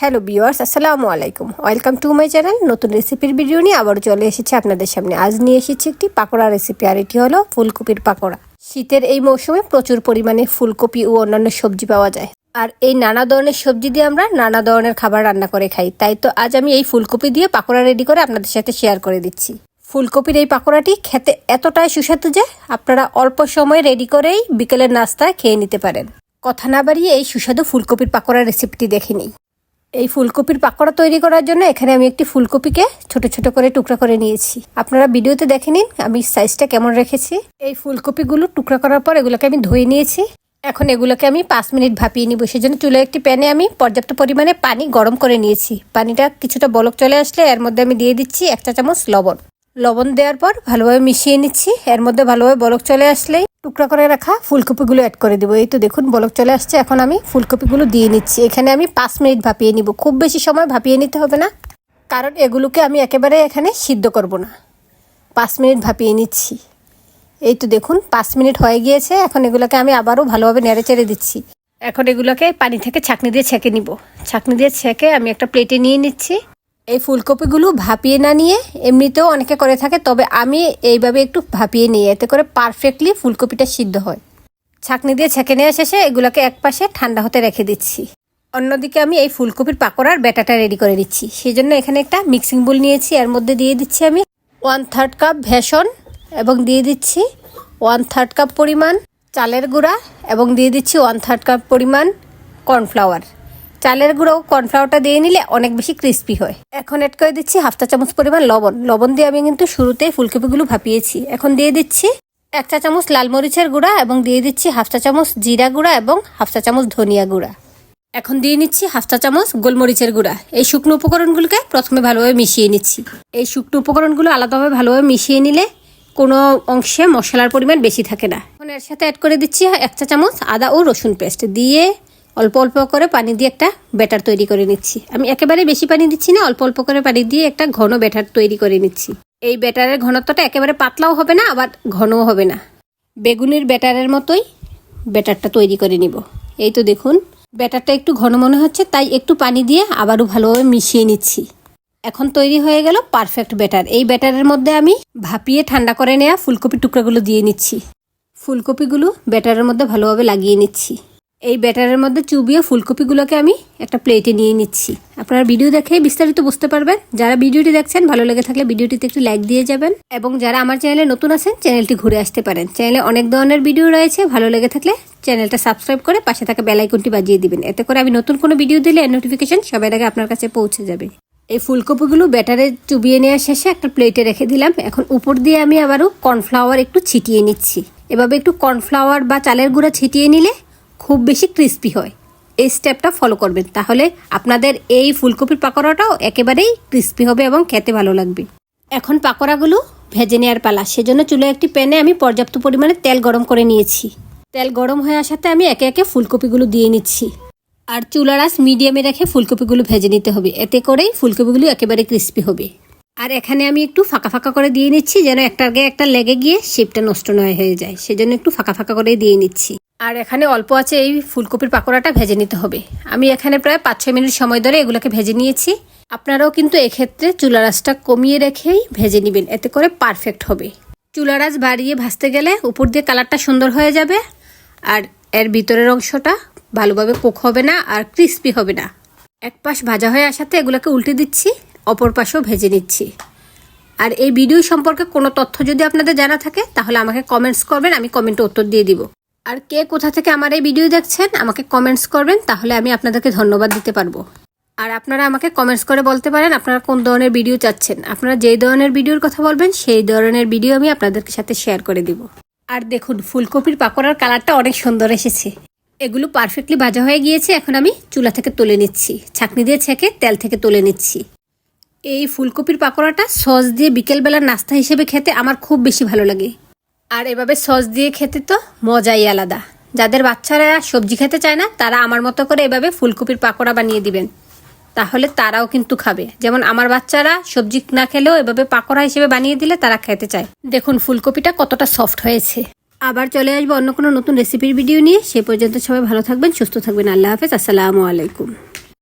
Hello বিওয়ার্স আসসালামু আলাইকুম। ওয়েলকাম টু মাই চ্যানেল নতুন রেসিপির ভিডিও নিয়ে আবারও চলে এসেছি আপনাদের সামনে। আজ নিয়ে এসেছি একটি পাকোড়া রেসিপি আর এটি হলো ফুলকপির পাকোড়া। শীতের এই মৌসুমে প্রচুর পরিমাণে ফুলকপি ও অন্যান্য সবজি পাওয়া যায়। আর এই নানা ধরনের সবজি দিয়ে আমরা নানা ধরনের খাবার রান্না করে খাই। তাই তো আজ আমি এই ফুলকপি দিয়ে পাকোড়া রেডি করে আপনাদের সাথে শেয়ার করে দিচ্ছি। ফুলকপির এই পাকোড়াটি খেতে এতটাই সুস্বাদু যে আপনারা অল্প সময় রেডি করেই বিকেলের নাস্তায় খেয়ে নিতে পারেন। কথা না বাড়িয়ে এই সুস্বাদু ফুলকপির পাকোড়া রেসিপিটি দেখে নিই। এই ফুলকপির পাকোড়া তৈরি করার জন্য এখানে আমি একটি ফুলকপিকে ছোট ছোট করে টুকরা করে নিয়েছি। আপনারা ভিডিওতে দেখে নিন আমি সাইজটা কেমন রেখেছি। এই ফুলকপিগুলো টুকরা করার পর এগুলোকে আমি ধুয়ে নিয়েছি। এখন এগুলোকে আমি পাঁচ মিনিট ভাপিয়ে নিব। সেজন্য চুলায় একটি প্যানে আমি পর্যাপ্ত পরিমাণে পানি গরম করে নিয়েছি। পানিটা কিছুটা বলক চলে আসলে এর মধ্যে আমি দিয়ে দিচ্ছি এক চা চামচ লবণ। লবণ দেওয়ার পর ভালোভাবে মিশিয়ে নিচ্ছি। এর মধ্যে ভালোভাবে বলক চলে আসলেই টুকরা করে রাখা ফুলকপিগুলো অ্যাড করে দেবো। এই তো দেখুন, বলক চলে আসছে। এখন আমি ফুলকপিগুলো দিয়ে নিচ্ছি। এখানে আমি পাঁচ মিনিট ভাপিয়ে নিব। খুব বেশি সময় ভাপিয়ে নিতে হবে না, কারণ এগুলোকে আমি একেবারে এখানে সিদ্ধ করব না। পাঁচ মিনিট ভাপিয়ে নিচ্ছি। এই তো দেখুন, পাঁচ মিনিট হয়ে গিয়েছে। এখন এগুলোকে আমি আবারও ভালোভাবে নেড়ে চেড়ে দিচ্ছি। এখন এগুলোকে পানি থেকে ছাঁকনি দিয়ে ছেঁকে নিব। ছাঁকনি দিয়ে ছেঁকে আমি একটা প্লেটে নিয়ে নিচ্ছি। এই ফুলকপিগুলো ভাপিয়ে না নিয়ে এমনিতেও অনেকে করে থাকে, তবে আমি এইভাবে একটু ভাপিয়ে নিই। এতে করে পারফেক্টলি ফুলকপিটা সিদ্ধ হয়। ছাঁকনি দিয়ে ছেঁকে নেওয়া শেষে এগুলোকে এক পাশে ঠান্ডা হতে রেখে দিচ্ছি। অন্যদিকে আমি এই ফুলকপির পাকোড়ার ব্যাটাটা রেডি করে দিচ্ছি সেই জন্য এখানে একটা মিক্সিং বোল নিয়েছি। এর মধ্যে দিয়ে দিচ্ছি আমি ওয়ান থার্ড কাপ ভেসন এবং দিয়ে দিচ্ছি ওয়ান থার্ড কাপ পরিমাণ চালের গুঁড়া এবং দিয়ে দিচ্ছি ওয়ান থার্ড কাপ পরিমাণ কর্নফ্লাওয়ার চালের গুঁড়ো কর্নফ্লাওয়ারটা দিয়ে নিলে অনেক বেশি ক্রিস্পি হয়। এখন অ্যাড করে দিচ্ছি হাফ চা চামচ পরিমাণ লবণ। লবণ দিয়ে আমি কিন্তু শুরুতে ফুলকপিগুলো ভাপিয়েছি। এখন দিয়ে দিচ্ছি এক চা চামচ লাল মরিচের গুঁড়া এবং দিয়ে দিচ্ছি হাফ চা চামচ জিরা গুঁড়া এবং হাফ চা চামচ ধনিয়া গুঁড়া। এখন দিয়ে নিচ্ছি হাফ চা চামচ গোলমরিচের গুঁড়া। এই শুকনো উপকরণগুলোকে প্রথমে ভালোভাবে মিশিয়ে নিচ্ছি। এই শুকনো উপকরণগুলো আলাদাভাবে ভালোভাবে মিশিয়ে নিলে কোনো অংশে মশলার পরিমাণ বেশি থাকে না। এখন এর সাথে অ্যাড করে দিচ্ছি এক চা চামচ আদা ও রসুন পেস্ট দিয়ে অল্প অল্প করে পানি দিয়ে একটা ব্যাটার তৈরি করে নিচ্ছি। আমি একেবারে বেশি পানি দিচ্ছি না, অল্প অল্প করে পানি দিয়ে একটা ঘন ব্যাটার তৈরি করে নিচ্ছি। এই ব্যাটারের ঘনত্বটা একেবারে পাতলাও হবে না, আবার ঘনও হবে না। বেগুনের ব্যাটারের মতোই ব্যাটারটা তৈরি করে নিব। এই তো দেখুন, ব্যাটারটা একটু ঘন মনে হচ্ছে, তাই একটু পানি দিয়ে আবারও ভালোভাবে মিশিয়ে নিচ্ছি। এখন তৈরি হয়ে গেল পারফেক্ট ব্যাটার। এই ব্যাটারের মধ্যে আমি ভাপিয়ে ঠান্ডা করে নেওয়া ফুলকপির টুকরাগুলো দিয়ে নিচ্ছি। ফুলকপিগুলো ব্যাটারের মধ্যে ভালোভাবে লাগিয়ে নিচ্ছি। এই ব্যাটারের মধ্যে চুবিয়ে ফুলকপিগুলোকে আমি একটা প্লেটে নিয়ে নিচ্ছি। আপনারা ভিডিও দেখে বিস্তারিত বুঝতে পারবেন। যারা ভিডিওটি দেখছেন, ভালো লেগে থাকলে ভিডিওটিতে একটু লাইক দিয়ে যাবেন এবং যারা আমার চ্যানেলে নতুন আছেন, চ্যানেলটি ঘুরে আসতে পারেন। চ্যানেলে অনেক ধরনের ভিডিও রয়েছে। ভালো লেগে থাকলে চ্যানেলটা সাবস্ক্রাইব করে পাশে থাকা বেলাইকনটি বাজিয়ে দিবেন। এতে করে আমি নতুন কোনো ভিডিও দিলে নোটিফিকেশন সবার আগে আপনার কাছে পৌঁছে যাবে। এই ফুলকপিগুলো ব্যাটারে চুবিয়ে নেওয়ার শেষে একটা প্লেটে রেখে দিলাম। এখন উপর দিয়ে আমি আবারও কর্নফ্লাওয়ার একটু ছিটিয়ে নিচ্ছি। এভাবে একটু কর্নফ্লাওয়ার বা চালের গুঁড়া ছিটিয়ে নিলে খুব বেশি ক্রিস্পি হয়। এই স্টেপটা ফলো করবেন। তাহলে আপনাদের এই ফুলকপির পাকোড়াটাও একেবারেই ক্রিস্পি হবে এবং খেতে ভালো লাগবে। এখন পাকোড়াগুলো ভেজে নেওয়ার পালা। সেজন্য চুলে একটি প্যানে আমি পর্যাপ্ত পরিমাণে তেল গরম করে নিয়েছি। তেল গরম হয়ে আসাতে আমি একে একে ফুলকপিগুলো দিয়ে নিচ্ছি। আর চুলার আঁচ মিডিয়ামে রেখে ফুলকপিগুলো ভেজে নিতে হবে। এতে করেই ফুলকপিগুলো একেবারে ক্রিস্পি হবে। আর এখানে আমি একটু ফাঁকা ফাঁকা করে দিয়ে নিচ্ছি, যেন একটার আগে একটা লেগে গিয়ে শেপটা নষ্ট নয় হয়ে যায়। সেজন্য একটু ফাঁকা ফাঁকা করে দিয়ে নিচ্ছি। আর এখানে অল্প আছে এই ফুলকপির পাকোড়াটা ভেজে নিতে হবে। আমি এখানে প্রায় পাঁচ ছয় মিনিট সময় ধরে এগুলোকে ভেজে নিয়েছি। আপনারাও কিন্তু এক্ষেত্রে চুলার আঁচটা কমিয়ে রেখেই ভেজে নেবেন, এতে করে পারফেক্ট হবে। চুলার আঁচ বাড়িয়ে ভাজতে গেলে উপর দিয়ে কালারটা সুন্দর হয়ে যাবে আর এর ভিতরের অংশটা ভালোভাবে কুক হবে না আর ক্রিস্পি হবে না। এক পাশ ভাজা হয়ে আসাতে এগুলোকে উল্টে দিচ্ছি, অপর পাশেও ভেজে নিচ্ছি। আর এই ভিডিও সম্পর্কে কোনো তথ্য যদি আপনাদের জানা থাকে, তাহলে আমাকে কমেন্টস করবেন, আমি কমেন্টে উত্তর দিয়ে দিব। আর কে কোথা থেকে আমার এই ভিডিও দেখছেন, আমাকে কমেন্টস করবেন, তাহলে আমি আপনাদেরকে ধন্যবাদ দিতে পারব। আর আপনারা আমাকে কমেন্টস করে বলতে পারেন আপনারা কোন ধরনের ভিডিও চাচ্ছেন। আপনারা যেই ধরনের ভিডিওর কথা বলবেন, সেই ধরনের ভিডিও আমি আপনাদের সাথে শেয়ার করে দিব। আর দেখুন, ফুলকপির পাকোড়ার কালারটা অনেক সুন্দর এসেছে। এগুলো পারফেক্টলি ভাজা হয়ে গিয়েছে, এখন আমি চুলা থেকে তুলে নিচ্ছি। ছাকনি দিয়ে ছেঁকে তেল থেকে তুলে নিচ্ছি। এই ফুলকপির পাকোড়াটা সস দিয়ে বিকেলবেলার নাস্তা হিসেবে খেতে আমার খুব বেশি ভালো লাগে। আর এভাবে সস দিয়ে খেতে তো মজাই আলাদা। যাদের বাচ্চারা সবজি খেতে চায় না, তারা আমার মতো করে এভাবে ফুলকপির পাকোড়া বানিয়ে দিবেন। তাহলে তারাও কিন্তু খাবে। যেমন আমার বাচ্চারা সবজি না খেলেও এভাবে পাকোড়া হিসেবে বানিয়ে দিলে তারা খেতে চায়। দেখুন ফুলকপিটা কতটা সফট হয়েছে। আবার চলে আসব অন্য কোনো নতুন রেসিপির ভিডিও নিয়ে। সে পর্যন্ত সবাই ভালো থাকবেন, সুস্থ থাকবেন। আল্লাহ হাফেজ। আসসালামু আলাইকুম।